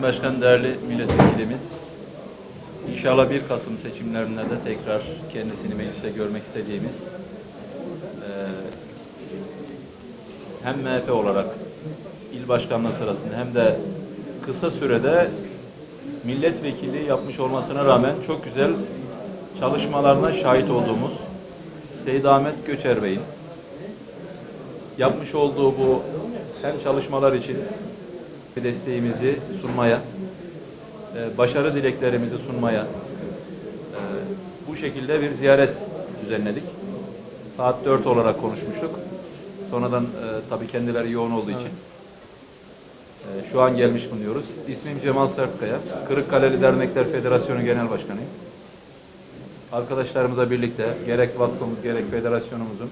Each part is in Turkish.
Sayın Başkan, değerli milletvekilimiz, inşallah 1 Kasım seçimlerinde de tekrar kendisini mecliste görmek istediğimiz eee, hem MHP olarak il başkanlığı sırasında hem de kısa sürede milletvekili yapmış olmasına rağmen çok güzel çalışmalarına şahit olduğumuz Seyit Ahmet Göçer Bey'in yapmış olduğu bu hem çalışmalar için desteğimizi sunmaya, e, başarı dileklerimizi sunmaya e, bu şekilde bir ziyaret düzenledik. Saat 4 olarak konuşmuştuk. Sonradan e, tabii kendileri yoğun olduğu için şu an gelmiş bulunuyoruz. İsmim Cemal Sertkaya. Kırıkkaleli Dernekler Federasyonu Genel Başkanıyım. Arkadaşlarımızla birlikte gerek vakfımız gerek federasyonumuzun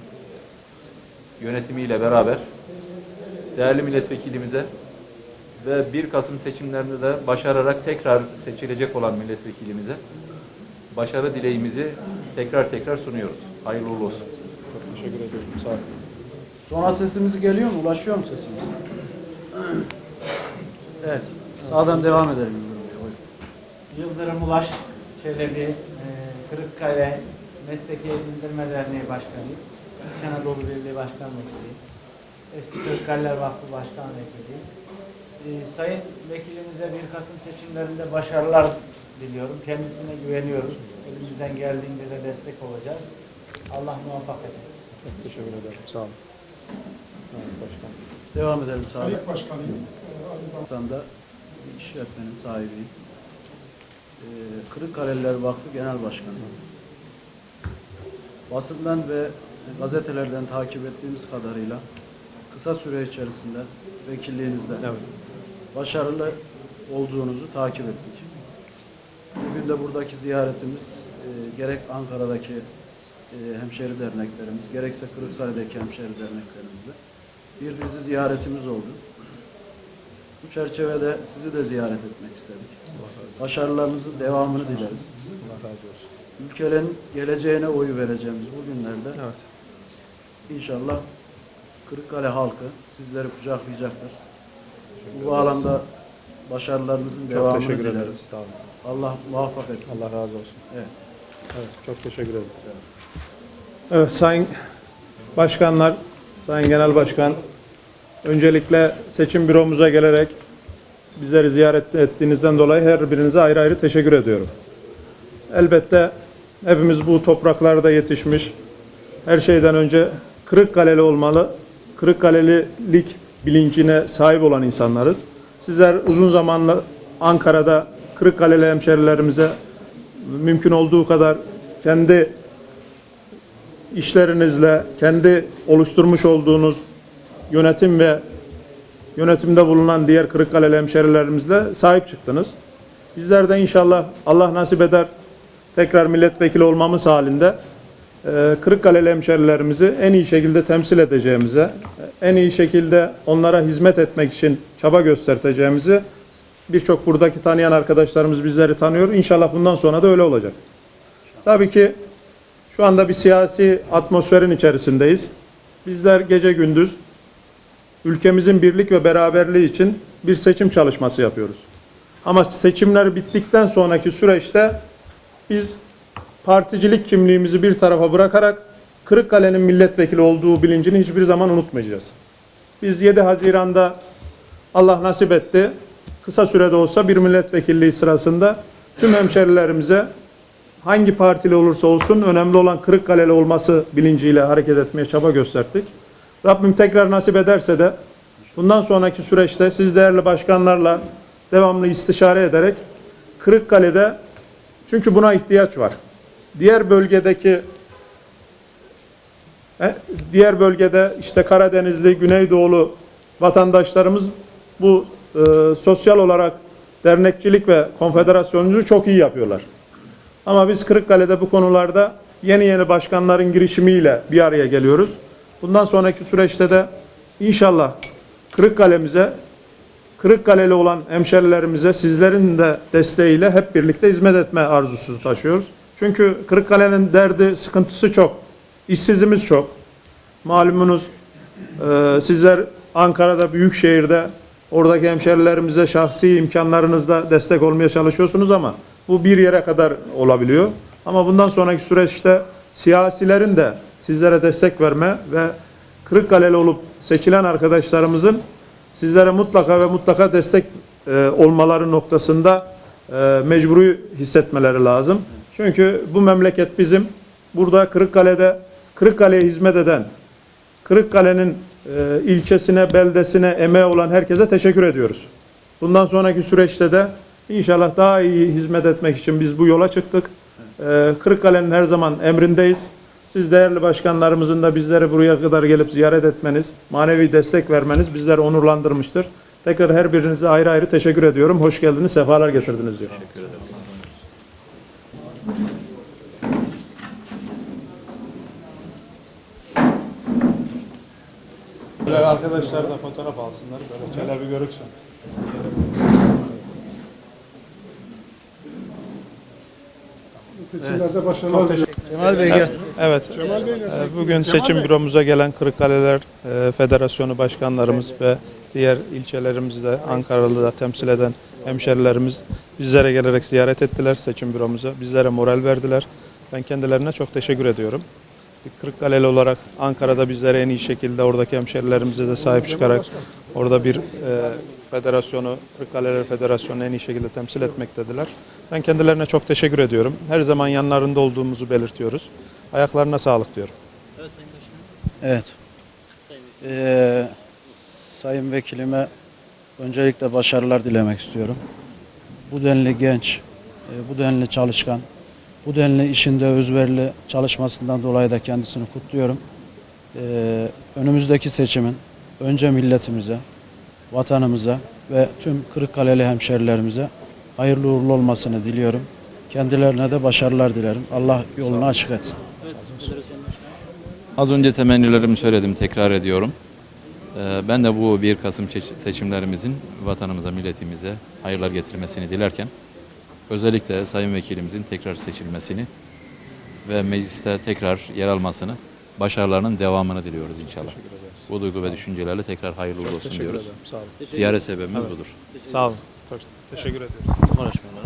yönetimiyle beraber değerli milletvekilimize ve 1 Kasım seçimlerinde de başararak tekrar seçilecek olan milletvekilimize başarı dileğimizi tekrar tekrar sunuyoruz. Hayırlı uğurlu olsun. Çok teşekkür ediyorum. Sağ olun. Sonra sesimiz geliyor mu? Ulaşıyor mu sesimiz? Evet. Sağdan devam edelim. Yıldırım Ulaş Çelebi, e, Kırıkkale Mesleki Eğitimdirme Derneği Başkanıyım. İç Anadolu Birliği Başkan Vekiliyim. Eski Kırıkkaleler Vakfı Başkan Vekiliyim. E, Sayın Vekilimize 1 Kasım seçimlerinde başarılar diliyorum. Kendisine güveniyoruz. Elimizden geldiğince de destek olacağız. Allah muvaffak etsin. Çok teşekkür ederim. Sağ olun. Evet, başkanım. Devam edelim sağdan. Alik Başkanıyım. Aynı zamanda Hasan'da bir işletmenin sahibiyim. Ee, Kırıkkaleliler Vakfı Genel Başkanı. Basından ve gazetelerden takip ettiğimiz kadarıyla kısa süre içerisinde vekilliğinizde başarılı olduğunuzu takip ettik. Bugün de buradaki ziyaretimiz e, gerek Ankara'daki e, hemşeri derneklerimiz, gerekse Kırıkkale'deki hemşeri derneklerimizde bir dizi ziyaretimiz oldu. Bu çerçevede sizi de ziyaret etmek istedik. Başarılarınızın devamını dileriz. Allah razı olsun. Ülkenin geleceğine oy vereceğimiz bu günlerde Evet. inşallah Kırıkkale halkı sizleri kucaklayacaktır. Bu bağlamda başarılarınızın Çok devamını teşekkür dileriz. ederiz. Olun. Allah muvaffak etsin. Allah razı olsun. Evet. Evet, çok teşekkür ederim. Evet Sayın Başkanlar, Sayın Genel Başkan, öncelikle seçim büromuza gelerek bizleri ziyaret ettiğinizden dolayı her birinize ayrı ayrı teşekkür ediyorum. Elbette hepimiz bu topraklarda yetişmiş, her şeyden önce Kırıkkaleli olmalı, Kırıkkalelilik bilincine sahip olan insanlarız. Sizler uzun zamanla Ankara'da Kırıkkaleli hemşerilerimize mümkün olduğu kadar kendi işlerinizle, kendi oluşturmuş olduğunuz yönetim ve yönetimde bulunan diğer Kırıkkaleli hemşerilerimizle sahip çıktınız. Bizler de inşallah Allah nasip eder tekrar milletvekili olmamız halinde Kırıkkaleli hemşerilerimizi en iyi şekilde temsil edeceğimize, en iyi şekilde onlara hizmet etmek için çaba göstereceğimizi birçok buradaki tanıyan arkadaşlarımız bizleri tanıyor. İnşallah bundan sonra da öyle olacak. Tabii ki şu anda bir siyasi atmosferin içerisindeyiz. Bizler gece gündüz ülkemizin birlik ve beraberliği için bir seçim çalışması yapıyoruz. Ama seçimler bittikten sonraki süreçte biz particilik kimliğimizi bir tarafa bırakarak Kırıkkale'nin milletvekili olduğu bilincini hiçbir zaman unutmayacağız. Biz 7 Haziran'da Allah nasip etti. Kısa sürede olsa bir milletvekilliği sırasında tüm hemşerilerimize hangi partili olursa olsun önemli olan Kırıkkaleli olması bilinciyle hareket etmeye çaba gösterdik. Rabbim tekrar nasip ederse de bundan sonraki süreçte siz değerli başkanlarla devamlı istişare ederek Kırıkkale'de çünkü buna ihtiyaç var. Diğer bölgedeki diğer bölgede işte Karadenizli, Güneydoğulu vatandaşlarımız bu e, sosyal olarak dernekçilik ve konfederasyoncu çok iyi yapıyorlar. Ama biz Kırıkkale'de bu konularda yeni yeni başkanların girişimiyle bir araya geliyoruz. Bundan sonraki süreçte de inşallah Kırıkkale'mize, Kırıkkaleli olan hemşerilerimize sizlerin de desteğiyle hep birlikte hizmet etme arzusu taşıyoruz. Çünkü Kırıkkale'nin derdi, sıkıntısı çok. İşsizimiz çok. Malumunuz e, sizler Ankara'da, büyük şehirde Oradaki hemşerilerimize şahsi imkanlarınızda destek olmaya çalışıyorsunuz ama bu bir yere kadar olabiliyor. Ama bundan sonraki süreçte siyasilerin de sizlere destek verme ve Kırıkkaleli olup seçilen arkadaşlarımızın sizlere mutlaka ve mutlaka destek e, olmaları noktasında e, mecburi hissetmeleri lazım. Çünkü bu memleket bizim. Burada Kırıkkale'de Kırıkkale'ye hizmet eden, Kırıkkale'nin e, ilçesine, beldesine emeği olan herkese teşekkür ediyoruz. Bundan sonraki süreçte de inşallah daha iyi hizmet etmek için biz bu yola çıktık. E, Kırıkkale'nin her zaman emrindeyiz. Siz değerli başkanlarımızın da bizleri buraya kadar gelip ziyaret etmeniz, manevi destek vermeniz bizleri onurlandırmıştır. Tekrar her birinize ayrı ayrı teşekkür ediyorum. Hoş geldiniz, sefalar getirdiniz diyor. Böyle arkadaşlar da fotoğraf alsınlar. Böyle Çelebi görüksün. Seçimlerde başarılar diliyorum. Cemal Bey gel. Evet. Ee, Bugün seçim büromuza gelen Kırıkkaleler e, Federasyonu başkanlarımız ve diğer ilçelerimizde Ankaralı da temsil eden hemşerilerimiz bizlere gelerek ziyaret ettiler seçim büromuza. Bizlere moral verdiler. Ben kendilerine çok teşekkür ediyorum. Kırıkkaleli olarak Ankara'da bizlere en iyi şekilde oradaki hemşerilerimize de sahip çıkarak orada bir e, federasyonu, Kırıkkaleler Federasyonu en iyi şekilde temsil etmektediler. Ben kendilerine çok teşekkür ediyorum. Her zaman yanlarında olduğumuzu belirtiyoruz. Ayaklarına sağlık diyorum. Evet. Ee, Sayın Vekilime öncelikle başarılar dilemek istiyorum. Bu denli genç, e, bu denli çalışkan, bu denli işinde özverili çalışmasından dolayı da kendisini kutluyorum. Ee, önümüzdeki seçimin önce milletimize, vatanımıza ve tüm Kırıkkaleli hemşerilerimize hayırlı uğurlu olmasını diliyorum. Kendilerine de başarılar dilerim. Allah yolunu açık etsin. Az önce temennilerimi söyledim, tekrar ediyorum. Ee, Ben de bu 1 Kasım seçimlerimizin vatanımıza, milletimize hayırlar getirmesini dilerken özellikle Sayın Vekilimizin tekrar seçilmesini ve mecliste tekrar yer almasını, başarılarının devamını diliyoruz inşallah. Bu duygu ve düşüncelerle tekrar hayırlı uğurlu olsun diyoruz. Sağ olun. Ziyaret sebebimiz budur. Sağ olun. Çok teşekkür ediyoruz.